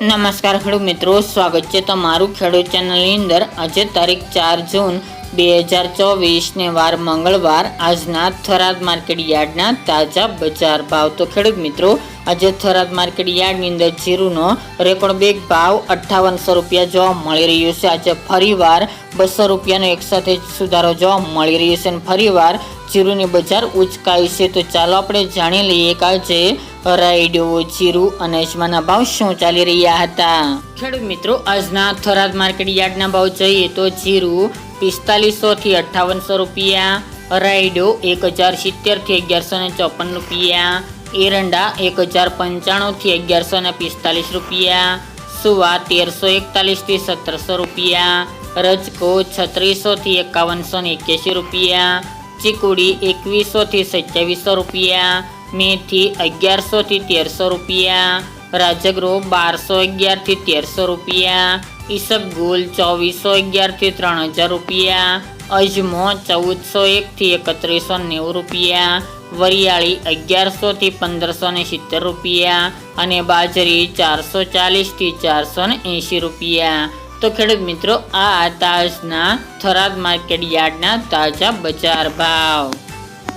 નમસ્કાર ખેડૂત મિત્રો, સ્વાગત છે તમારું ખેડૂત ચેનલની અંદર. આજે તારીખ ચાર જૂન બે હજાર ચોવીસને વાર મંગળવાર. આજના થરાદ માર્કેટ યાર્ડના તાજા બજાર ભાવ. તો ખેડૂત મિત્રો, આજે થરાદ માર્કેટ યાર્ડની અંદર જીરુનો રેકોર્ડ બેગ ભાવ અઠ્ઠાવનસો રૂપિયા જોવા મળી રહ્યો છે. આજે ફરીવાર બસો રૂપિયાનો એકસાથે સુધારો જોવા મળી રહ્યો છે અને ફરીવાર જીરુની બજાર ઉચકાય છે. તો ચાલો આપણે જાણી લઈએ કે આજે રાયડો જીરું અને અજમાના ભાવ શું ચાલી રહ્યા હતા? ખેડૂત મિત્રો, આજના થરાદ માર્કેટ યાર્ડના ભાવ જોઈએ તો જીરું પિસ્તાલીસો થી અઠ્ઠાવનસો રૂપિયા રાઈડો એક હજાર સિત્તેરથી અગિયારસો ને ચોપન રૂપિયા, એરંડા એક હજાર પંચાણું થી અગિયારસો ને પિસ્તાલીસ રૂપિયા, સુવા તેરસો એકતાલીસથી સત્તરસો રૂપિયા, રજકો છત્રીસો થી એકાવનસો ને એક્યાસી રૂપિયા, ચીકુડી એકવીસો થી સત્યાવીસો રૂપિયા મેથી અગિયારસો થી તેરસો રૂપિયા. રાજગૃહ બારસો અગિયારથી તેરસો રૂપિયા. ઈસબગુલ ચોવીસો અગિયારથી ત્રણ હજાર રૂપિયા. અજમો ચૌદસો એક થી એકત્રીસો નેવું રૂપિયા. વરિયાળી અગિયારસો થી પંદરસો ને સિત્તેર રૂપિયા. અને બાજરી ચારસો ચાલીસથી ચારસો ને એંશી રૂપિયા. તો ખેડૂત મિત્રો, આ તાજના થરાદ માર્કેટ યાર્ડના તાજા બજાર ભાવ.